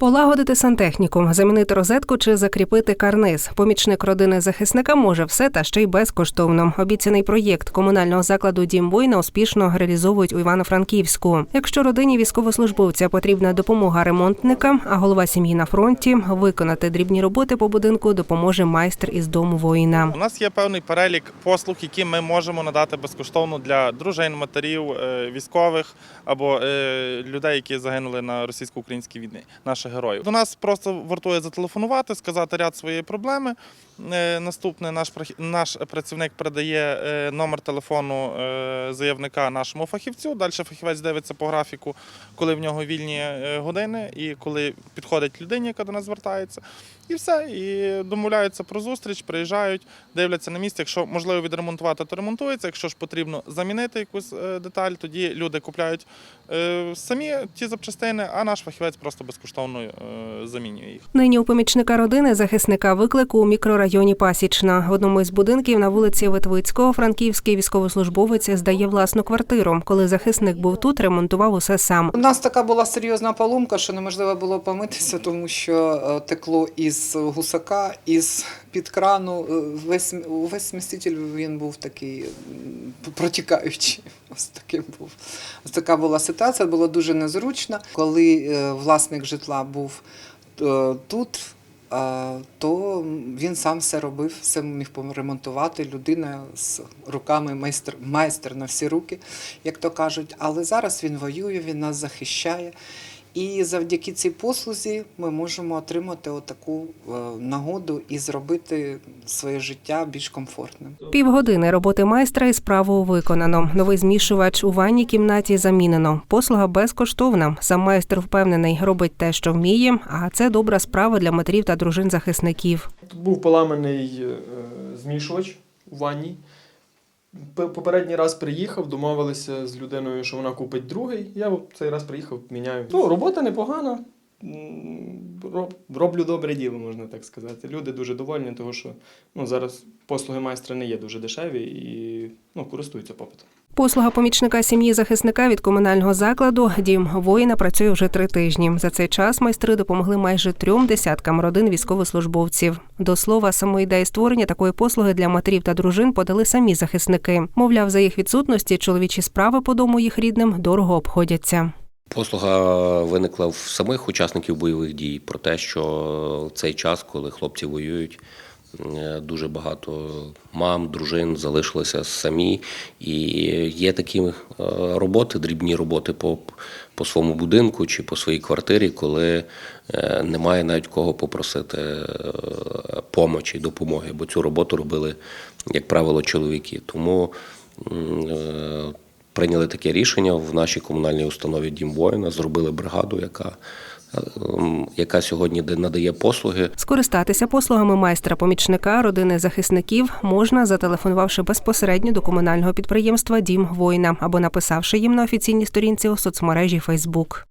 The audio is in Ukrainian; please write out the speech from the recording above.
Полагодити сантехніку, замінити розетку чи закріпити карниз. Помічник родини захисника може все та ще й безкоштовно. Обіцяний проєкт комунального закладу Дім воїна успішно реалізовують у Івано-Франківську. Якщо родині військовослужбовця потрібна допомога ремонтникам, а голова сім'ї на фронті виконати дрібні роботи по будинку допоможе майстер із дому воїна. У нас є певний перелік послуг, які ми можемо надати безкоштовно для дружин, матерів, е, військових або е, людей, які загинули на російсько-українській війні, наших героїв. До нас просто вартує зателефонувати, сказати ряд своєї проблеми. Е, Наступне наш наш працівник передає е, номер телефону е, заявника нашому фахівцю. Далі фахівець дивиться по графіку, коли в нього вільні години і коли підходить людині, яка до нас звертається. І все, і домовляються про зустріч, приїжджають, дивляться на місці. Якщо можливо відремонтувати, то ремонтується. Якщо ж потрібно замінити якусь деталь, тоді люди купляють самі ті запчастини, а наш фахівець просто безкоштовно е, замінює їх. Нині у помічника родини захисника виклику у мікрорайоні Пасічна. В одному із будинків на вулиці Витвицького франківський військовослужбовець здає власну квартиру. Коли захисник був тут, ремонтував усе сам. У нас така була серйозна поломка, що неможливо було помитися, тому що е, текло із гусака, із під крану. Е, Весь увесь сміститель він був такий протікаючий. Ось таким був. Ось така була ситуація, було дуже незручно. Коли е, власник житла був е, тут. е, То він сам все робив, все міг поремонтувати. Людина з руками майстер, майстер на всі руки, як то кажуть. Але зараз він воює, він нас захищає. І завдяки цій послузі ми можемо отримати отаку е, нагоду і зробити своє життя більш комфортним. Півгодини роботи майстра і справу виконано. Новий змішувач у ванній кімнаті замінено. Послуга безкоштовна. Сам майстер впевнений, робить те, що вміє. А це добра справа для матерів та дружин захисників. Тут був поламаний е, змішувач у ванні. Попередній раз приїхав, домовилися з людиною, що вона купить другий. Я цей раз приїхав, міняю. Ну, робота непогана. Роблю добре діло, можна так сказати. Люди дуже довольні, тому що ну, зараз послуги майстра не є дуже дешеві і ну, користуються попитом. Послуга помічника сім'ї захисника від комунального закладу Дім воїна працює вже три тижні. За цей час майстри допомогли майже трьом десяткам родин військовослужбовців. До слова, саму ідею створення такої послуги для матерів та дружин подали самі захисники. Мовляв, за їх відсутності чоловічі справи по дому їх рідним дорого обходяться. Послуга виникла в самих учасників бойових дій про те, що цей час, коли хлопці воюють, дуже багато мам, дружин залишилися самі, і є такі е, роботи, дрібні роботи по, по своєму будинку чи по своїй квартирі, коли е, немає навіть кого попросити е, помочі, допомоги, бо цю роботу робили, як правило, чоловіки. Тому е, прийняли таке рішення в нашій комунальній установі Дім воїна, зробили бригаду, яка, е, яка сьогодні надає послуги. Скористатися послугами майстра-помічника родини захисників можна, зателефонувавши безпосередньо до комунального підприємства Дім воїна або написавши їм на офіційній сторінці у соцмережі Фейсбук.